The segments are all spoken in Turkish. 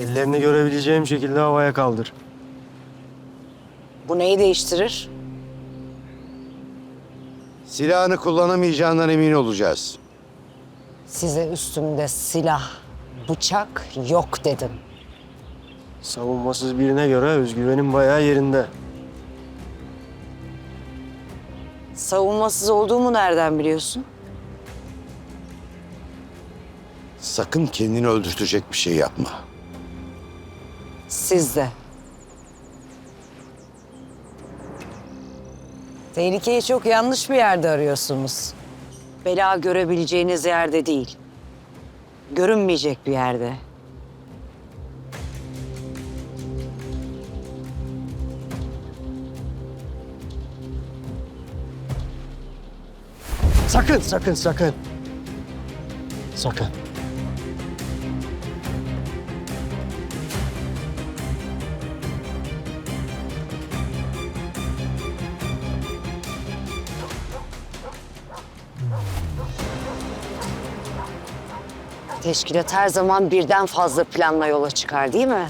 Ellerini görebileceğim şekilde havaya kaldır. Bu neyi değiştirir? Silahını kullanamayacağından emin olacağız. Size üstümde silah, bıçak yok dedim. Savunmasız birine göre özgüvenin bayağı yerinde. Savunmasız olduğumu nereden biliyorsun? Sakın kendini öldürtecek bir şey yapma. Siz de. Tehlikeyi çok yanlış bir yerde arıyorsunuz. Bela görebileceğiniz yerde değil. Görünmeyecek bir yerde. Sakın, sakın, sakın. Sakın. Teşkilat her zaman birden fazla planla yola çıkar değil mi?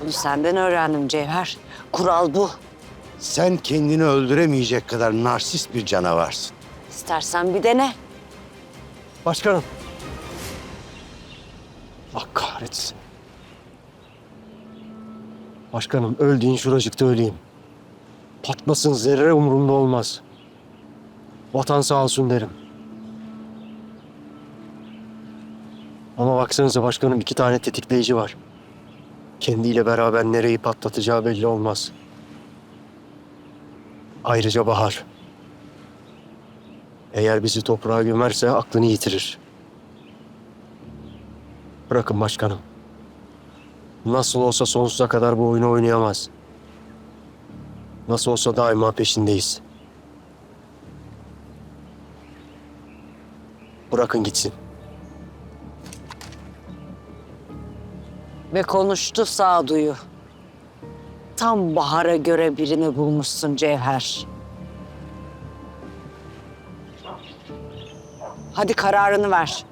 Bunu senden öğrendim Cevher. Kural bu. Sen kendini öldüremeyecek kadar narsist bir canavarsın. İstersen bir dene. Başkanım. Allah kahretsin. Başkanım öldüğün şuracıkta öleyim. Patlasın zerre umurumda olmaz. Vatan sağ olsun derim. Ama baksanıza başkanım iki tane tetikleyici var. Kendiyle beraber nereyi patlatacağı belli olmaz. Ayrıca Bahar. Eğer bizi toprağa gömerse aklını yitirir. Bırakın başkanım. Nasıl olsa sonsuza kadar bu oyunu oynayamaz. Nasıl olsa daima peşindeyiz. Bırakın gitsin. Ve konuştu sağduyu. Tam bahara göre birini bulmuşsun Cevher. Hadi kararını ver.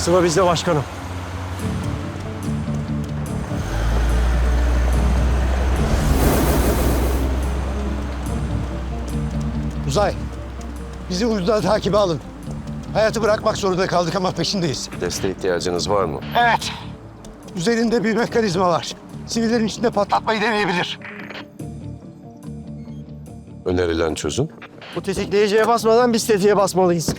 Sıra bizde başkanım. Uzay, bizi uydudan takibe alın. Hayatı bırakmak zorunda kaldık ama peşindeyiz. Desteğe ihtiyacınız var mı? Evet. Üzerinde bir mekanizma var. Sivillerin içinde patlatmayı deneyebilir. Önerilen çözüm? Bu tetikleyiciye basmadan biz tetiğe basmalıyız.